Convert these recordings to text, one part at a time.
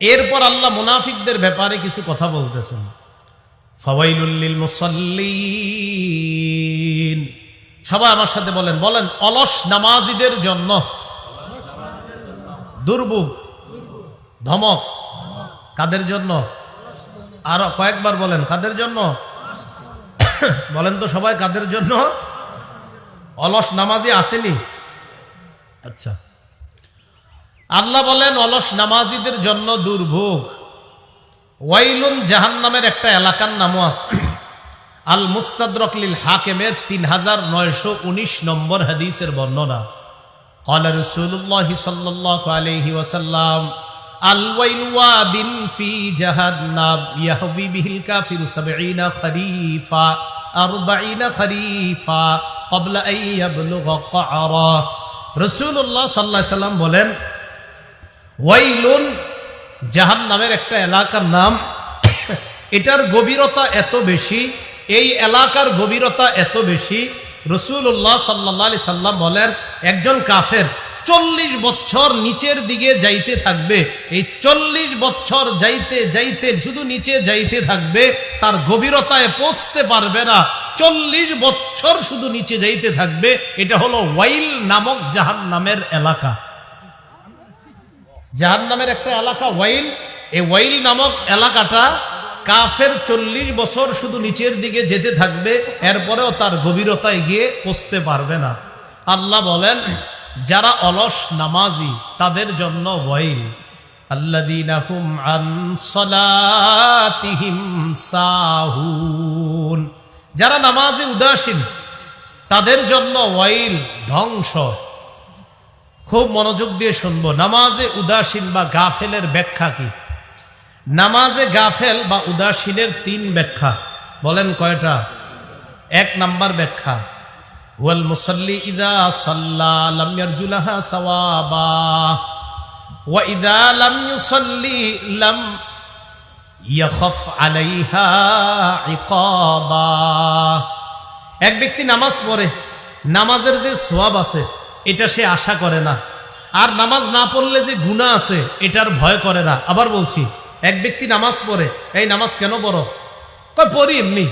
এরপর আল্লাহ মুনাফিকদের ব্যাপারে কিছু কথা বলতেছেন। ফওয়াইলুল্লিল মুসাল্লিন। সবাই আমার সাথে বলেন বলেন, অলস নামাজিদের জন্য। দুর্ভোগ, ধমক, কাদের জন্য? আরও কয়েকবার বলেন, কাদের জন্য? বলেন তো সবাই, কাদের জন্য? অলস নামাজি আসেনি? আচ্ছা। আল্লাহ বলেন অলস নামাজিদের জন্য দুর্ভোগ ওয়াইলুন জাহান নামের একটা এলাকার নামও আছে আল মুস্তাদরকলিল হাকেমের তিন হাজার নয়শো উনিশ নম্বর হাদিসের বর্ণনা قال رسول الله صلى الله عليه وسلم الويل واد في جهنم يهوي به الكافر سبعين خريفا أربعين خريفا قبل أن يبلغ قعرا رسول الله صلى الله عليه وسلم বলেন ওয়াইলুন জাহান নামের একটা এলাকার নাম। এটার গভীরতা এত বেশি, এই এলাকার গভীরতা এত বেশি। রসুল্লাহ সাল্লাহ সাল্লাম বলেন, একজন কাফের চল্লিশ বছর নিচের দিকে যাইতে থাকবে। এই চল্লিশ বছর যাইতে যাইতে, শুধু নিচে যাইতে থাকবে, তার গভীরতায় পৌঁছতে পারবে না। চল্লিশ বছর শুধু নিচে যাইতে থাকবে, এটা হলো ওয়াইল নামক জাহান নামের এলাকা। জাহান নামের একটা এলাকা ওয়াইল। এই ওয়াইল নামক এলাকাটা কাফের চল্লিশ বছর শুধু নিচের দিকে যেতে থাকবে, এরপরেও তার গভীরতায় গিয়ে পৌঁছতে পারবে না। আল্লাহ বলেন, যারা অলস নামাজি, তাদের জন্য ওয়াইল। সাহুন। যারা নামাজে উদাসীন, তাদের জন্য ওয়াইল ধ্বংস। খুব মনোযোগ দিয়ে শুনব। নামাজে উদাসীন বা গাফেলের ব্যাখ্যা কি? নামাজে গাফেল বা উদাসীনের তিন ব্যাখ্যা। বলেন কয়টা? এক নাম্বার ব্যাখ্যা, ওয়াল মুসল্লি ইদা সাল্লা লাম ইয়ারজুলাহা সাওয়াবা, ওয়া ইদা লাম ইউসাল্লি লাম ইয়াখাফ আলাইহা ইকাবা। এক ব্যক্তি নামাজ পড়ে, নামাজের যে সোয়াব আছে এটা সে আশা করে না। আর নামাজ না পড়লে যে গুণা আছে, এটার ভয় করে না। আবার বলছি, এক ব্যক্তি নামাজ পড়ে, এই নামাজ কেন পড়ো? কয়, পড়ি এমনি।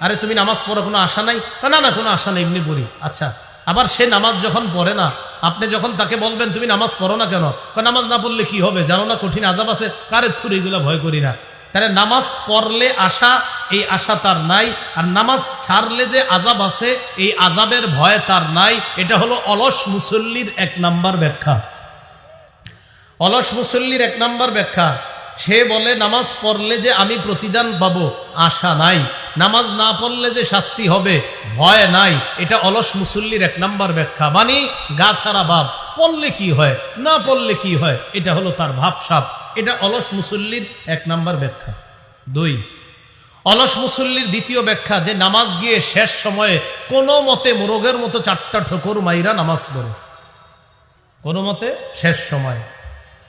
আরে, তুমি নামাজ পড়ো, কোনো আশা নাই? না না কোনো আশা নেই, এমনি পড়ি। আচ্ছা আবার সে নামাজ যখন পড়ে না, আপনি যখন তাকে বলবেন, তুমি নামাজ পড়ো না কেন? নামাজ না পড়লে কি হবে? জানো না, কঠিন আজাব আছে। কারের থুর এগুলো ভয় করি না। তাহলে নামাজ পড়লে আশা এই আশা তার নাই। আর নামাজ ছাড়লে যে আজাব আছে, এই আজাবের ভয় তার নাই। এটা হলো অলস মুসল্লির এক নাম্বার ব্যাখ্যা। অলস মুসল্লির এক নাম্বার ব্যাখ্যা। সে বলে, নামাজ পড়লে যে আমি প্রতিদান পাব, আশা নাই। নামাজ না পড়লে যে শাস্তি হবে, ভয় নাই। এটা অলস মুসল্লির এক নাম্বার ব্যাখ্যা। মানে গা ছাড়া ভাব পড়লে কি হয়, না পড়লে কি হয়, এটা হলো তার ভাবসাব। এটা অলস মুসল্লির এক নাম্বার ব্যাখ্যা। দুই অলস মুসল্লির দ্বিতীয় ব্যাখ্যা যে নামাজ গিয়ে শেষ সময়ে কোনো মতে মোরগের মতো চারটা ঠোকর মাইরা নামাজ পড়ে। কোনো মতে শেষ সময়।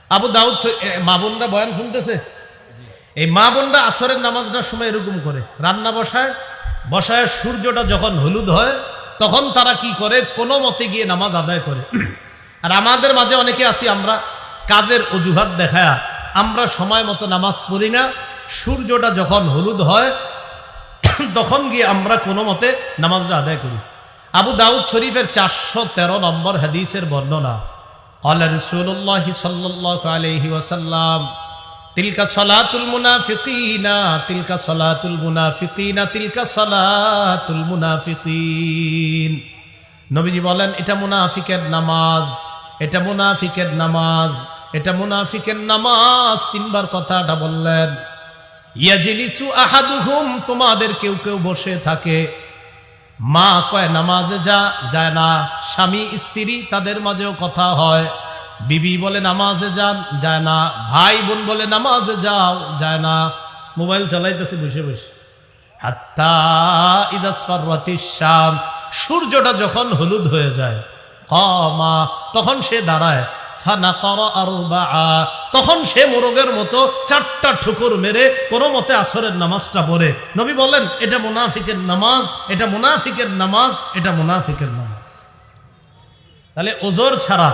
আবু দাউদ মা বোনরা বয়ান শুনতেছে? এই মা বোনরা আসরের নামাজটার সময় এরকম করে। রান্না বসায় বসায় সূর্যটা যখন হলুদ হয়, তখন তারা কি করে? কোনো মতে গিয়ে নামাজ আদায় করে। আর আমাদের মাঝে অনেকে আছি, আমরা কাজের অজুহাত দেখায় আমরা সময় মতো নামাজ পড়ি না সূর্যটা যখন হলুদ হয় তখন গিয়ে আমরা কোনো মতে নামাজটা আদায় করি আবু দাউদ শরীফের চারশো তেরো নম্বর হাদিসের বর্ণনা قال رسول الله صلى الله عليه وسلم تلك صلاة المنافقين تلك صلاة المنافقين تلك صلاة المنافقين নবীজি বলেন এটা মুনাফিকের নামাজ এটা মুনাফিকের নামাজ এটা মুনাফিকের নামাজ তিনবার কথাটা বললেন ইয়াজিলিসু আহাদুহুম, তোমাদের কেউ কেউ বসে থাকে। মা কয়, নামাজে যা, যায় না। স্বামী, স্ত্রী, তাদের মাঝেও কথা হয়। বিবি বলে, নামাজে যান, যায় না। ভাই বোন বলে, নামাজে যাও, যায় না। মোবাইল চালাইতেছে, বসে বসে। হাত্তা সূর্যটা যখন হলুদ হয়ে যায়, কমা, তখন সে দাঁড়ায়। ফানা কর তখন সে মোরগের মতো চারটা ঠুকুর মেরে কোনো মতে আসরের নামাজটা পড়ে। নবী বলেন এটা মুনাফিকের নামাজ, এটা মুনাফিকের নামাজ, এটা মুনাফিকের নামাজ। তাহলে ওজোর ছাড়া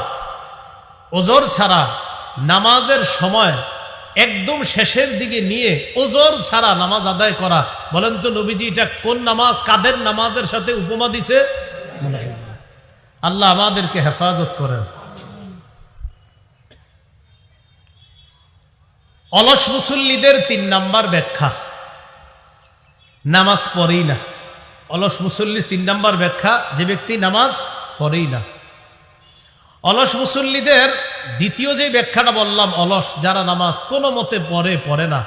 ওজোর ছাড়া নামাজের সময় একদম শেষের দিকে নিয়ে ওজোর ছাড়া নামাজ আদায় করা। বলেন তো নবীজি, এটা কোন নামাজ, কাদের নামাজের সাথে উপমা দিছে? আল্লাহ আমাদেরকে হেফাজত করেন। অলস মুসল্লিদের তিন নাম্বার ব্যাখ্যা। নামাজ পড়েই না। অলস মুসল্লির তিন নাম্বার ব্যাখ্যা, যে ব্যক্তি নামাজ পড়েই না। অলস মুসল্লিদের দ্বিতীয় যে ব্যাখ্যাটা বললাম, অলস, যারা নামাজ কোনো মতে পড়ে পড়ে না।